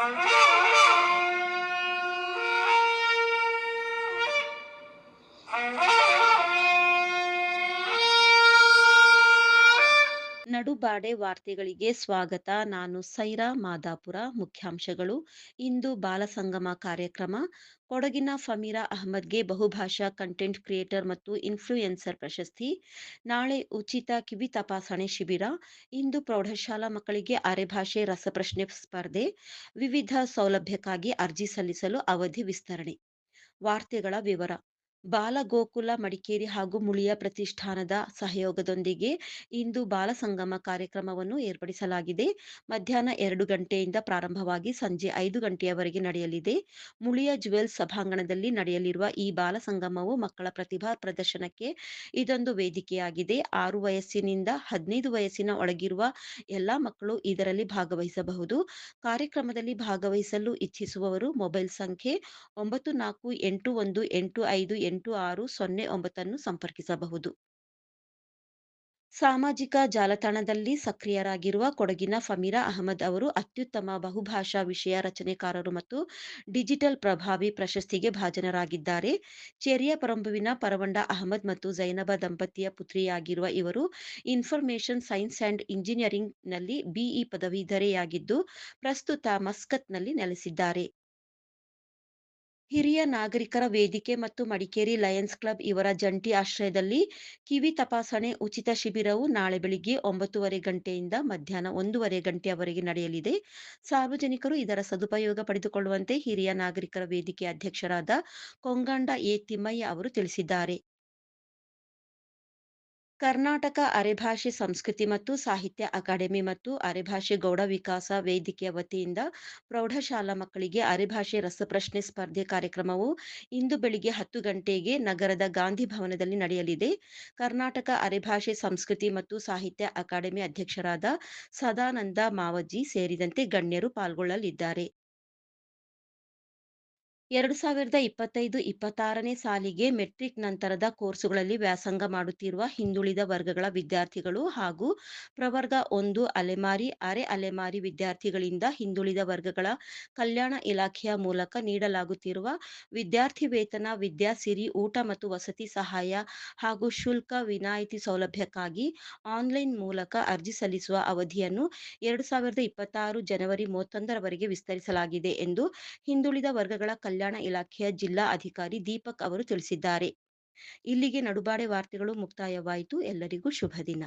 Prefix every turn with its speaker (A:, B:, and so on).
A: Thank you. ನಡುಬಾಡೆ ವಾರ್ತೆಗಳಿಗೆ ಸ್ವಾಗತ. ನಾನು ಸೈರಾ ಮಾದಾಪುರ, ಮುಖ್ಯಾಂಶಗಳು. ಇಂದು ಬಾಲಸಂಗಮ ಕಾರ್ಯಕ್ರಮ. ಕೊಡಗಿನ ಫಮೀರಾ ಅಹಮದ್ಗೆ ಬಹುಭಾಷಾ ಕಂಟೆಂಟ್ ಕ್ರಿಯೇಟರ್ ಮತ್ತು ಇನ್ಫ್ಲೂಯೆನ್ಸರ್ ಪ್ರಶಸ್ತಿ. ನಾಳೆ ಉಚಿತ ಕಿವಿ ತಪಾಸಣೆ ಶಿಬಿರ. ಇಂದು ಪ್ರೌಢಶಾಲಾ ಮಕ್ಕಳಿಗೆ ಅರೆಭಾಷೆ ರಸಪ್ರಶ್ನೆ ಸ್ಪರ್ಧೆ. ವಿವಿಧ ಸೌಲಭ್ಯಕ್ಕಾಗಿ ಅರ್ಜಿ ಸಲ್ಲಿಸಲು ಅವಧಿ ವಿಸ್ತರಣೆ. ವಾರ್ತೆಗಳ ವಿವರ. ಬಾಲಗೋಕುಲ ಮಡಿಕೇರಿ ಹಾಗೂ ಮುಳಿಯ ಪ್ರತಿಷ್ಠಾನದ ಸಹಯೋಗದೊಂದಿಗೆ ಇಂದು ಬಾಲಸಂಗಮ ಕಾರ್ಯಕ್ರಮವನ್ನು ಏರ್ಪಡಿಸಲಾಗಿದೆ. ಮಧ್ಯಾಹ್ನ ಎರಡು ಗಂಟೆಯಿಂದ ಪ್ರಾರಂಭವಾಗಿ ಸಂಜೆ ಐದು ಗಂಟೆಯವರೆಗೆ ನಡೆಯಲಿದೆ. ಮುಳಿಯ ಜುವೆಲ್ಸ್ ಸಭಾಂಗಣದಲ್ಲಿ ನಡೆಯಲಿರುವ ಈ ಬಾಲಸಂಗಮವು ಮಕ್ಕಳ ಪ್ರತಿಭಾ ಪ್ರದರ್ಶನಕ್ಕೆ ಇದೊಂದು ವೇದಿಕೆಯಾಗಿದೆ. ಆರು ವಯಸ್ಸಿನಿಂದ ಹದಿನೈದು ವಯಸ್ಸಿನ ಒಳಗಿರುವ ಎಲ್ಲಾ ಮಕ್ಕಳು ಇದರಲ್ಲಿ ಭಾಗವಹಿಸಬಹುದು. ಕಾರ್ಯಕ್ರಮದಲ್ಲಿ ಭಾಗವಹಿಸಲು ಇಚ್ಛಿಸುವವರು ಮೊಬೈಲ್ ಸಂಖ್ಯೆ ಒಂಬತ್ತು ನಾಲ್ಕು ಎಂಟು ಒಂದು ಎಂಟು ಐದು ಎಂಟು ಆರು ಸೊನ್ನೆ ಒಂಬತ್ತನ್ನು ಸಂಪರ್ಕಿಸಬಹುದು. ಸಾಮಾಜಿಕ ಜಾಲತಾಣದಲ್ಲಿ ಸಕ್ರಿಯರಾಗಿರುವ ಕೊಡಗಿನ ಫಮೀರಾ ಅಹಮದ್ ಅವರು ಅತ್ಯುತ್ತಮ ಬಹುಭಾಷಾ ವಿಷಯ ರಚನೆಕಾರರು ಮತ್ತು ಡಿಜಿಟಲ್ ಪ್ರಭಾವಿ ಪ್ರಶಸ್ತಿಗೆ ಭಾಜನರಾಗಿದ್ದಾರೆ. ಚೆರಿಯ ಪರಂಬುವಿನ ಪರವಂಡ ಅಹಮದ್ ಮತ್ತು ಜೈನಬ ದಂಪತಿಯ ಪುತ್ರಿಯಾಗಿರುವ ಇವರು ಇನ್ಫಾರ್ಮೇಷನ್ ಸೈನ್ಸ್ ಅಂಡ್ ಇಂಜಿನಿಯರಿಂಗ್ನಲ್ಲಿ ಬಿಇ ಪದವೀಧರೆಯಾಗಿದ್ದು, ಪ್ರಸ್ತುತ ಮಸ್ಕತ್ನಲ್ಲಿ ನೆಲೆಸಿದ್ದಾರೆ. ಹಿರಿಯ ನಾಗರಿಕರ ವೇದಿಕೆ ಮತ್ತು ಮಡಿಕೇರಿ ಲಯನ್ಸ್ ಕ್ಲಬ್ ಇವರ ಜಂಟಿ ಆಶ್ರಯದಲ್ಲಿ ಕಿವಿ ತಪಾಸಣೆ ಉಚಿತ ಶಿಬಿರವು ನಾಳೆ ಬೆಳಿಗ್ಗೆ ಒಂಬತ್ತುವರೆ ಗಂಟೆಯಿಂದ ಮಧ್ಯಾಹ್ನ ಒಂದೂವರೆ ಗಂಟೆಯವರೆಗೆ ನಡೆಯಲಿದೆ. ಸಾರ್ವಜನಿಕರು ಇದರ ಸದುಪಯೋಗ ಪಡೆದುಕೊಳ್ಳುವಂತೆ ಹಿರಿಯ ನಾಗರಿಕರ ವೇದಿಕೆ ಅಧ್ಯಕ್ಷರಾದ ಕೊಂಗಂಡ ಎ ಅವರು ತಿಳಿಸಿದ್ದಾರೆ. ಕರ್ನಾಟಕ ಅರೆಭಾಷೆ ಸಂಸ್ಕೃತಿ ಮತ್ತು ಸಾಹಿತ್ಯ ಅಕಾಡೆಮಿ ಮತ್ತು ಅರೆಭಾಷೆ ಗೌಡ ವಿಕಾಸ ವೇದಿಕೆಯ ವತಿಯಿಂದ ಪ್ರೌಢಶಾಲಾ ಮಕ್ಕಳಿಗೆ ಅರೆಭಾಷೆ ರಸಪ್ರಶ್ನೆ ಸ್ಪರ್ಧೆ ಕಾರ್ಯಕ್ರಮವು ಇಂದು ಬೆಳಿಗ್ಗೆ ಹತ್ತು ಗಂಟೆಗೆ ನಗರದ ಗಾಂಧಿ ಭವನದಲ್ಲಿ ನಡೆಯಲಿದೆ. ಕರ್ನಾಟಕ ಅರೆಭಾಷೆ ಸಂಸ್ಕೃತಿ ಮತ್ತು ಸಾಹಿತ್ಯ ಅಕಾಡೆಮಿ ಅಧ್ಯಕ್ಷರಾದ ಸದಾನಂದ ಮಾವಜ್ಜಿ ಸೇರಿದಂತೆ ಗಣ್ಯರು ಪಾಲ್ಗೊಳ್ಳಲಿದ್ದಾರೆ. ಎರಡು ಸಾವಿರದ ಇಪ್ಪತ್ತೈದು ಇಪ್ಪತ್ತಾರನೇ ಸಾಲಿಗೆ ಮೆಟ್ರಿಕ್ ನಂತರದ ಕೋರ್ಸುಗಳಲ್ಲಿ ವ್ಯಾಸಂಗ ಮಾಡುತ್ತಿರುವ ಹಿಂದುಳಿದ ವರ್ಗಗಳ ವಿದ್ಯಾರ್ಥಿಗಳು ಹಾಗೂ ಪ್ರವರ್ಗ ಒಂದು ಅಲೆಮಾರಿ, ಅರೆ ಅಲೆಮಾರಿ ವಿದ್ಯಾರ್ಥಿಗಳಿಂದ ಹಿಂದುಳಿದ ವರ್ಗಗಳ ಕಲ್ಯಾಣ ಇಲಾಖೆಯ ಮೂಲಕ ನೀಡಲಾಗುತ್ತಿರುವ ವಿದ್ಯಾರ್ಥಿ ವೇತನ ವಿದ್ಯಾಸಿರಿ ಊಟ ಮತ್ತು ವಸತಿ ಸಹಾಯ ಹಾಗೂ ಶುಲ್ಕ ವಿನಾಯಿತಿ ಸೌಲಭ್ಯಕ್ಕಾಗಿ ಆನ್ಲೈನ್ ಮೂಲಕ ಅರ್ಜಿ ಸಲ್ಲಿಸುವ ಅವಧಿಯನ್ನು ಎರಡು ಸಾವಿರದ ಇಪ್ಪತ್ತಾರು ಜನವರಿ ಮೂವತ್ತೊಂದರವರೆಗೆ ವಿಸ್ತರಿಸಲಾಗಿದೆ ಎಂದು ಹಿಂದುಳಿದ ವರ್ಗಗಳ ಕಲ್ಯಾಣ ಇಲಾಖೆಯ ಜಿಲ್ಲಾ ಅಧಿಕಾರಿ ದೀಪಕ್ ಅವರು ತಿಳಿಸಿದ್ದಾರೆ. ಇಲ್ಲಿಗೆ ನಡುಬಾಡೆ ವಾರ್ತೆಗಳು ಮುಕ್ತಾಯವಾಯಿತು. ಎಲ್ಲರಿಗೂ ಶುಭ ದಿನ